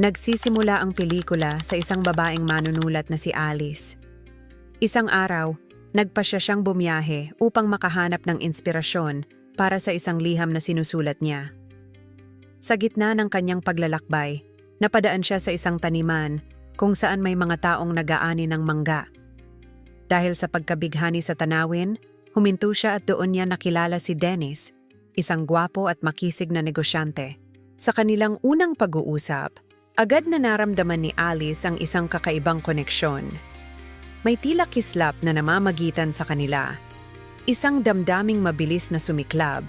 Nagsisimula ang pelikula sa isang babaeng manunulat na si Alice. Isang araw, nagpasya siyang bumiyahe upang makahanap ng inspirasyon para sa isang liham na sinusulat niya. Sa gitna ng kanyang paglalakbay, napadaan siya sa isang taniman kung saan may mga taong nagaani ng mangga. Dahil sa pagkabighani sa tanawin, huminto siya at doon niya nakilala si Dennis, isang gwapo at makisig na negosyante. Sa kanilang unang pag-uusap, agad na naramdaman ni Alice ang isang kakaibang koneksyon. May tila kislap na namamagitan sa kanila. Isang damdaming mabilis na sumiklab,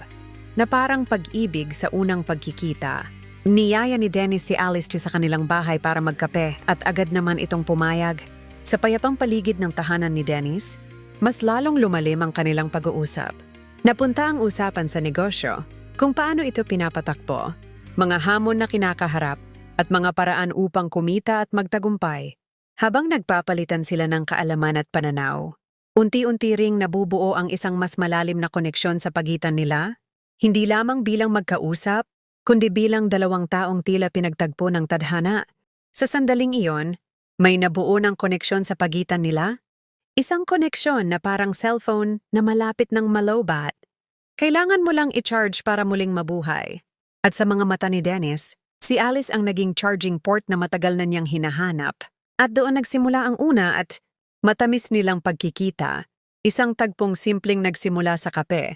na parang pag-ibig sa unang pagkikita. Niyaya ni Dennis si Alice sa kanilang bahay para magkape at agad naman itong pumayag. Sa payapang paligid ng tahanan ni Dennis, mas lalong lumalim ang kanilang pag-uusap. Napunta ang usapan sa negosyo, kung paano ito pinapatakbo, mga hamon na kinakaharap at mga paraan upang kumita at magtagumpay. Habang nagpapalitan sila ng kaalaman at pananaw, unti-unti ring nabubuo ang isang mas malalim na koneksyon sa pagitan nila, hindi lamang bilang magkausap, kundi bilang dalawang taong tila pinagtagpo ng tadhana. Sa sandaling iyon, may nabuo ng koneksyon sa pagitan nila, isang koneksyon na parang cellphone na malapit ng malobat. Kailangan mo lang i-charge para muling mabuhay. At sa mga mata ni Dennis, si Alice ang naging charging port na matagal na niyang hinahanap. At doon nagsimula ang una at matamis nilang pagkikita, isang tagpong simpleng nagsimula sa kape,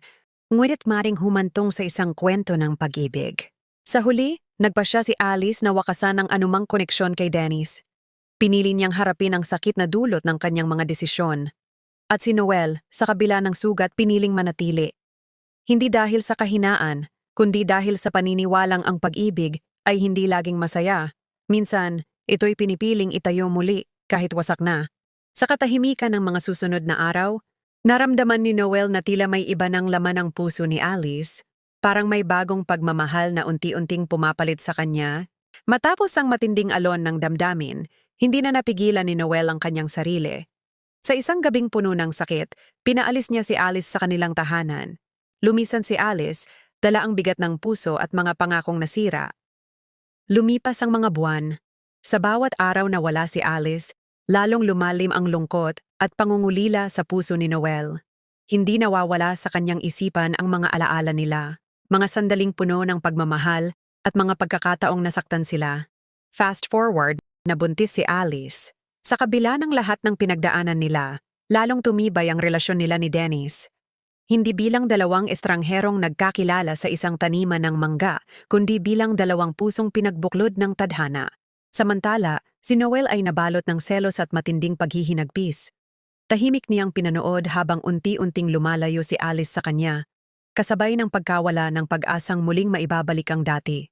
ngunit maring humantong sa isang kwento ng pag-ibig. Sa huli, nagpa siya si Alice na wakasan ng anumang koneksyon kay Dennis. Pinili niyang harapin ang sakit na dulot ng kanyang mga desisyon. At si Noel, sa kabila ng sugat, piniling manatili. Hindi dahil sa kahinaan, kundi dahil sa paniniwalang ang pag-ibig ay hindi laging masaya. Minsan, ito'y pinipiling itayo muli kahit wasak na. Sa katahimikan ng mga susunod na araw, naramdaman ni Noel na tila may iba ng laman ang puso ni Alice, parang may bagong pagmamahal na unti-unting pumapalit sa kanya. Matapos ang matinding alon ng damdamin, hindi na napigilan ni Noel ang kanyang sarili. Sa isang gabing puno ng sakit, pinaalis niya si Alice sa kanilang tahanan. Lumisan si Alice, dala ang bigat ng puso at mga pangakong nasira. Lumipas ang mga buwan. Sa bawat araw na wala si Alice, lalong lumalim ang lungkot at pangungulila sa puso ni Noel. Hindi nawawala sa kanyang isipan ang mga alaala nila, mga sandaling puno ng pagmamahal at mga pagkakataong nasaktan sila. Fast forward, nabuntis si Alice. Sa kabila ng lahat ng pinagdaanan nila, lalong tumibay ang relasyon nila ni Dennis. Hindi bilang dalawang estrangherong nagkakilala sa isang taniman ng mangga, kundi bilang dalawang pusong pinagbuklod ng tadhana. Samantala, si Noel ay nabalot ng selos at matinding paghihinagpis. Tahimik niyang pinanood habang unti-unting lumalayo si Alice sa kanya, kasabay ng pagkawala ng pag-asang muling maibabalik ang dati.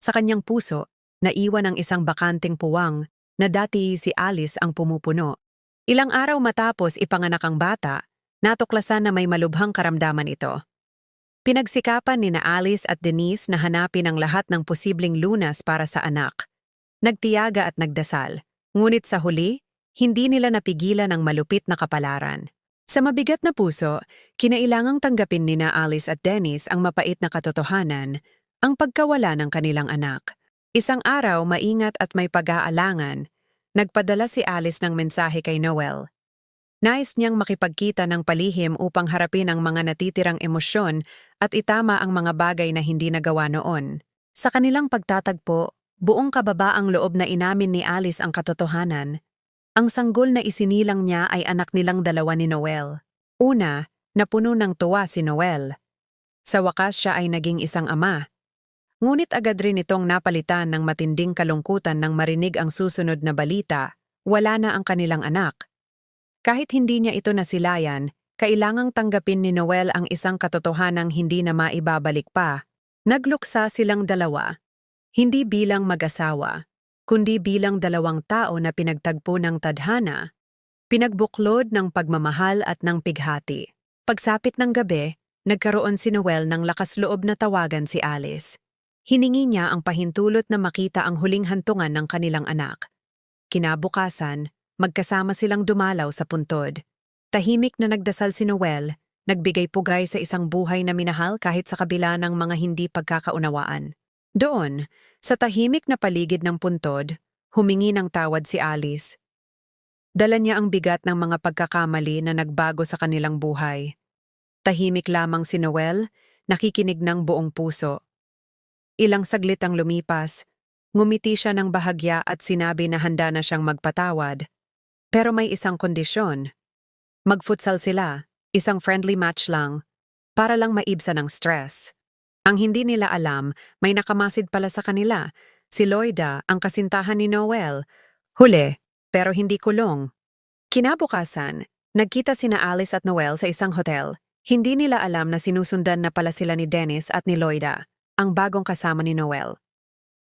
Sa kanyang puso, naiwan ang isang bakanteng puwang na dati si Alice ang pumupuno. Ilang araw matapos ipanganak ang bata, natuklasan na may malubhang karamdaman ito. Pinagsikapan ni na Alice at Denise na hanapin ang lahat ng posibleng lunas para sa anak. Nagtiyaga at nagdasal, ngunit sa huli, hindi nila napigilan ang malupit na kapalaran. Sa mabigat na puso, kinailangang tanggapin ni na Alice at Dennis ang mapait na katotohanan, ang pagkawala ng kanilang anak. Isang araw maingat at may pag-aalangan, nagpadala si Alice ng mensahe kay Noel. Nais niyang makipagkita ng palihim upang harapin ang mga natitirang emosyon at itama ang mga bagay na hindi nagawa noon. Sa kanilang pagtatagpo, buong kababaang loob na inamin ni Alice ang katotohanan. Ang sanggol na isinilang niya ay anak nilang dalawa ni Noel. Una, napuno ng tuwa si Noel. Sa wakas siya ay naging isang ama. Ngunit agad rin itong napalitan ng matinding kalungkutan nang marinig ang susunod na balita, wala na ang kanilang anak. Kahit hindi niya ito nasilayan, kailangang tanggapin ni Noel ang isang katotohanang hindi na maibabalik pa. Nagluksa silang dalawa, hindi bilang mag-asawa, kundi bilang dalawang tao na pinagtagpo ng tadhana, pinagbuklod ng pagmamahal at ng pighati. Pagsapit ng gabi, nagkaroon si Noel ng lakas loob na tawagan si Alice. Hiningi niya ang pahintulot na makita ang huling hantungan ng kanilang anak. Kinabukasan, magkasama silang dumalaw sa puntod. Tahimik na nagdasal si Noel, nagbigay pugay sa isang buhay na minahal kahit sa kabila ng mga hindi pagkakaunawaan. Doon, sa tahimik na paligid ng puntod, humingi ng tawad si Alice. Dala niya ang bigat ng mga pagkakamali na nagbago sa kanilang buhay. Tahimik lamang si Noel, nakikinig ng buong puso. Ilang saglit ang lumipas, ngumiti siya ng bahagya at sinabi na handa na siyang magpatawad. Pero may isang kondisyon. Magfutsal sila, isang friendly match lang, para lang maibsa ng stress. Ang hindi nila alam, may nakamasid pala sa kanila. Si Loida, ang kasintahan ni Noel. Huli, pero hindi kulong. Kinabukasan, nagkita sina Alice at Noel sa isang hotel. Hindi nila alam na sinusundan na pala sila ni Dennis at ni Loida, ang bagong kasama ni Noel.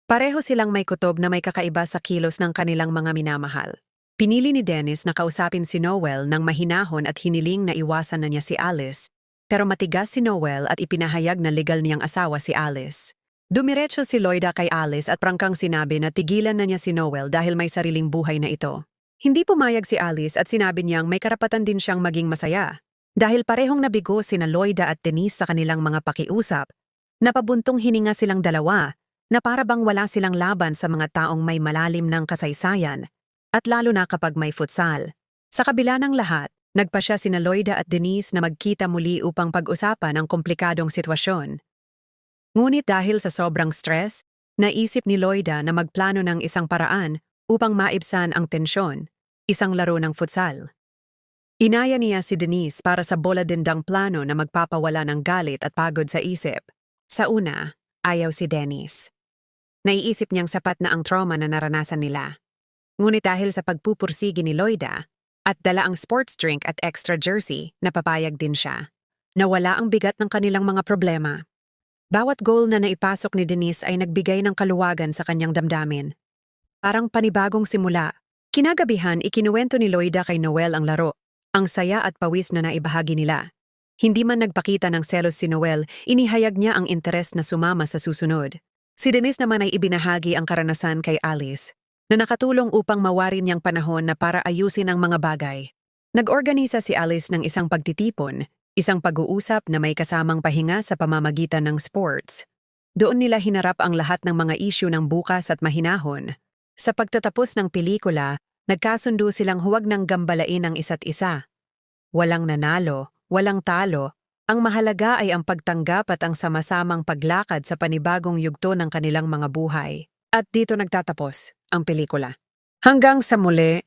Pareho silang may kutob na may kakaiba sa kilos ng kanilang mga minamahal. Pinili ni Dennis na kausapin si Noel ng mahinahon at hiniling na iwasan na niya si Alice, pero matigas si Noel at ipinahayag na legal niyang asawa si Alice. Dumiretso si Loida kay Alice at prangkang sinabi na tigilan na niya si Noel dahil may sariling buhay na ito. Hindi pumayag si Alice at sinabi niyang may karapatan din siyang maging masaya. Dahil parehong nabigo sina Loida at Denise sa kanilang mga pakiusap, napabuntong hininga silang dalawa na para bang wala silang laban sa mga taong may malalim ng kasaysayan at lalo na kapag may futsal. Sa kabila ng lahat, nagpa siya sina Loida at Denise na magkita muli upang pag-usapan ang komplikadong sitwasyon. Ngunit dahil sa sobrang stress, naisip ni Loida na magplano ng isang paraan upang maibsan ang tensyon, isang laro ng futsal. Inaya niya si Denise para sa bola dindang plano na magpapawala ng galit at pagod sa isip. Sa una, ayaw si Dennis. Naiisip niyang sapat na ang trauma na naranasan nila. Ngunit dahil sa pagpupursigi ni Loida at dala ang sports drink at extra jersey, napapayag din siya. Nawala ang bigat ng kanilang mga problema. Bawat goal na naipasok ni Denise ay nagbigay ng kaluwagan sa kanyang damdamin. Parang panibagong simula. Kinagabihan, ikinuwento ni Loida kay Noel ang laro. Ang saya at pawis na naibahagi nila. Hindi man nagpakita ng selos si Noel, inihayag niya ang interes na sumama sa susunod. Si Denise naman ay ibinahagi ang karanasan kay Alice, na nakatulong upang mawari niyang panahon na para ayusin ang mga bagay. Nag-organisa si Alice ng isang pagtitipon, isang pag-uusap na may kasamang pahinga sa pamamagitan ng sports. Doon nila hinarap ang lahat ng mga isyu ng bukas at mahinahon. Sa pagtatapos ng pelikula, nagkasundo silang huwag nang gambalain ang isa't isa. Walang nanalo, walang talo, ang mahalaga ay ang pagtanggap at ang sama-samang paglakad sa panibagong yugto ng kanilang mga buhay. At dito nagtatapos ang pelikula. Hanggang sa muli,